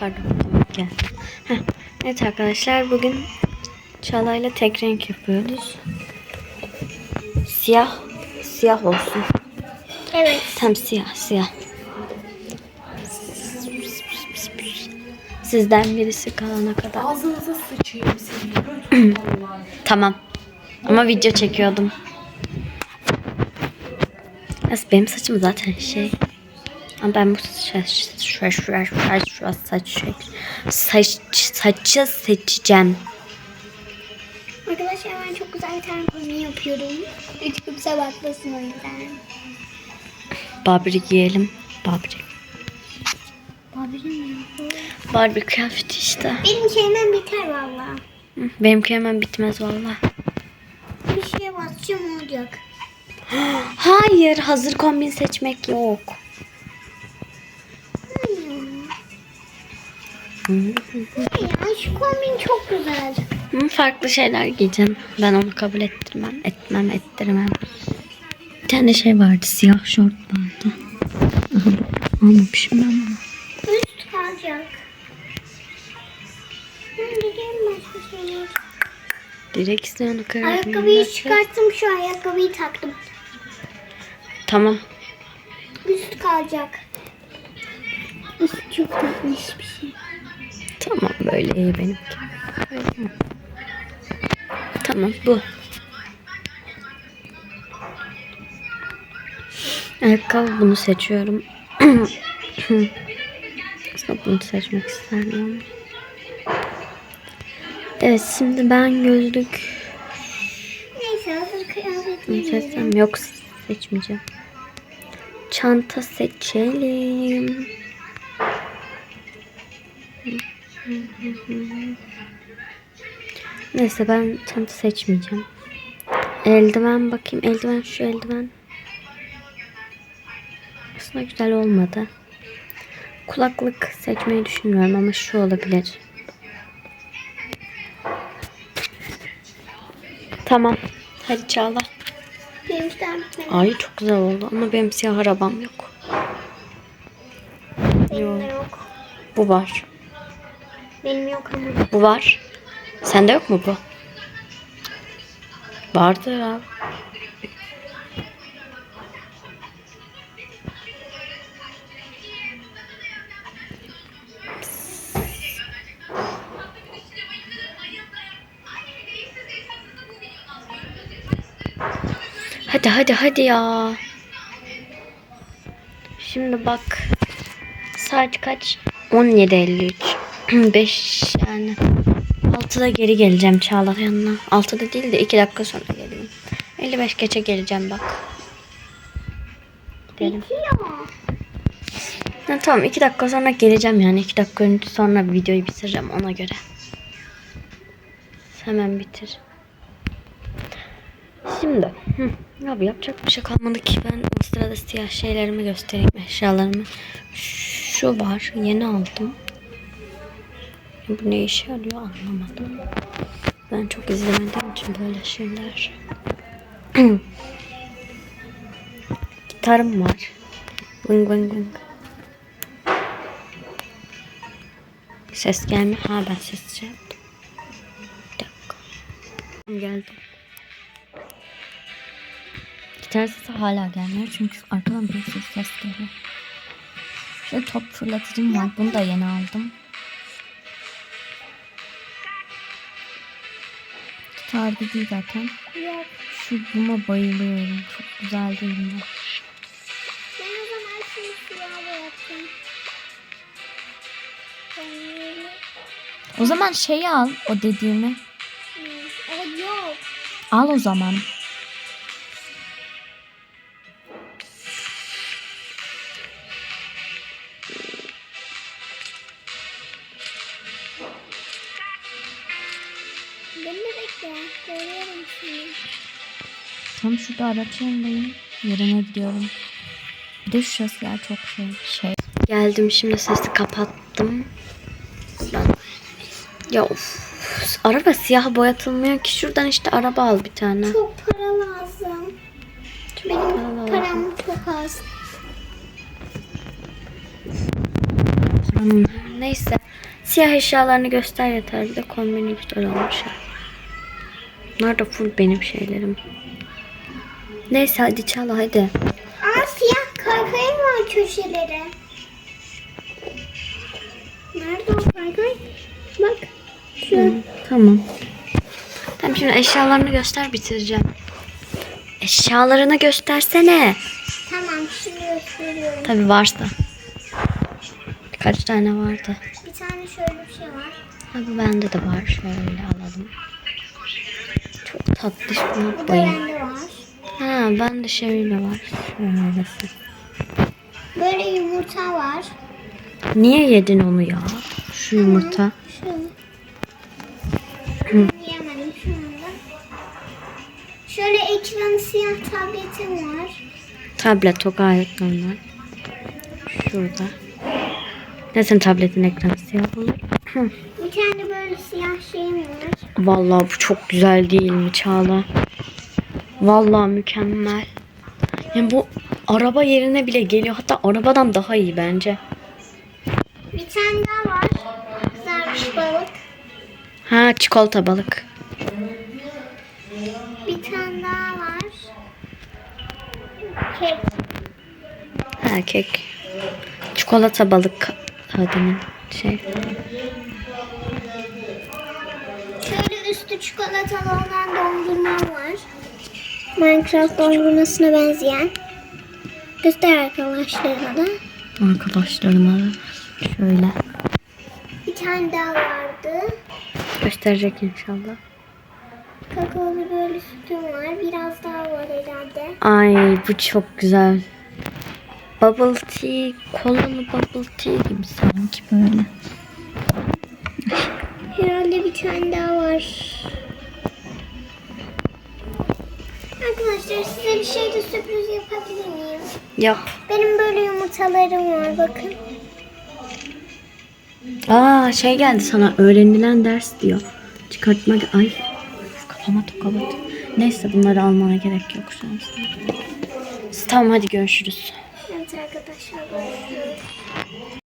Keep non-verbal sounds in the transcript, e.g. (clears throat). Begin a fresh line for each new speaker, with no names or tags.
Pardon tamam geldi. Heh, Evet arkadaşlar bugün Çağla'yla tek renk yapıyoruz. Siyah. Siyah olsun.
Evet.
Tam siyah siyah. Sizden birisi kalana kadar.
Ağzınıza sıçayım seni. (clears throat)
Tamam. Ama video çekiyordum. Aslında benim saçım zaten şey. Ama ben bu saç, şu, saç, şey, saç, saçı seçeceğim.
Arkadaşlar ben çok güzel bir tane kombin yapıyorum. Hiç kimse bakmasın o yüzden.
Barbie giyelim. Barbie. Barbie kıyafeti işte.
Benim şeyimden biter valla.
Benimki hemen bitmez valla.
Bir şeye basacağım olacak. (gasps)
Hayır hazır kombin seçmek yok.
Ya şu kombin çok güzel.
Hı, farklı şeyler giyeceğim. Ben onu kabul ettirmem. Etmem ettirmem. Bir tane şey vardı. Siyah şort vardı. Aha. Almamışım ben bunu.
Üst kalacak.
Direksiyonu kırdım.
Ayakkabıyı çıkarttım şu ayakkabıyı taktım.
Tamam.
Üst kalacak. Üst çok tatlış bir şey.
Tamam böyle iyi benimki. Tamam bu. Ayakkabı bunu seçiyorum. (clears throat) Aslında bunu seçmek isterdim. Evet şimdi ben gözlük
Neyse hazır
yok seçmeyeceğim. Çanta seçelim. Neyse ben çanta seçmeyeceğim. Eldiven bakayım. Eldiven şu eldiven. Aslında güzel olmadı. Kulaklık seçmeyi düşünmüyorum ama şu olabilir. Tamam. Hadi Çağla.
Benim.
Ay çok güzel oldu ama benim siyah arabam yok.
Benim de yok.
Bu var.
Benim yok ama.
Bu var. Sende yok mu bu? Vardı abi. Hadi hadi hadi ya. Şimdi bak. Saat kaç? 17.53. 5 (clears throat) yani. 6'da geri geleceğim Çağla yanına. 6'da değil de 2 dakika sonra geleyim. 55 geçe geleceğim bak.
Bitiyor.
Ha, tamam 2 dakika sonra geleceğim yani. 2 dakika sonra videoyu bitireceğim ona göre. Hemen bitir. Şimdi. Hı. Abi yapacak bir şey kalmadı ki. Ben o sırada siyah şeylerimi göstereyim. Eşyalarımı. Şu var. Yeni aldım. Bu ne işe yarıyor anlamadım. Ben çok izlemediğim için böyle şeyler. (clears throat) Gitarım var. Vıng vıng vıng. Ses gelmiyor. Ha ben ses şey yaptım. Bir dakika. Geldim. Gitar sesi hala gelmiyor çünkü arkadan bir ses, ses geliyor. Şöyle top fırlatıcım var. Bunu da yeni aldım. Gitar değil zaten. Şu buna bayılıyorum. Çok güzel değil mi?
O zaman
şeyi al o dediğimi. Al o zaman.
Beni de bekle. Görüyorum seni.
Tam şurada araç yanındayım. Yerine gidiyorum. Bir de şurası ya çok şey. şey. Geldim şimdi sesi kapattım. Ben... Ya of. Araba siyah boyatılmıyor ki. Şuradan işte araba al bir tane.
Çok para lazım.
para
Benim
lazım.
param çok az.
Neyse. Siyah eşyalarını göster yeter. Bir de kombini güzel olmuş. Bunlar da full benim şeylerim. Neyse hadi çal hadi.
Aa siyah kaykay var köşelere. Nerede o kaykay? Bak. Şu.
Hı, tamam. Tamam şimdi eşyalarını göster bitireceğim. Eşyalarını göstersene.
Tamam şimdi gösteriyorum.
Tabi varsa. Birkaç tane vardı.
Bir tane şöyle bir şey var.
Abi bende de var. Şöyle alalım. Çok tatlış buna
Bu da
bayım. Ha ben de şöyle var. Şöylesi.
Böyle yumurta var.
Niye yedin onu ya? Şu yumurta.
Şöyle. Yiyemedim şu anda. Şöyle ekranı siyah tabletim var.
Tablet o gayet normal. Şurada. Ne senin tabletin ekranı siyah olur?
Bir tane böyle siyah şeyim var.
Vallahi bu çok güzel değil mi Çağla? Vallahi mükemmel. Yani bu araba yerine bile geliyor. Hatta arabadan daha iyi bence.
Bir tane daha var. Kızarmış balık.
Ha çikolata balık.
Bir tane daha var. Kek.
Ha kek. Çikolata balık adının şey.
Şöyle üstü çikolatalı olan dondurma var. Minecraft dondurmasına benzeyen. Göster arkadaşlarına da.
Arkadaşlarıma da şöyle
Bir tane daha vardı.
gösterecek inşallah.
Kakaolu böyle sütüm var. Biraz daha var herhalde.
Ay bu çok güzel. Bubble tea, kolalı bubble tea gibi sanki böyle.
Herhalde bir tane daha var. Arkadaşlar size bir şey de sürpriz yapabilir miyim?
Yap.
Benim böyle yumurtalarım var bakın.
Aa şey geldi sana öğrenilen ders diyor. Çıkartma ay kafama toka batı. Neyse bunları almana gerek yok şu an. Tamam hadi görüşürüz.
Evet arkadaşlar böyle.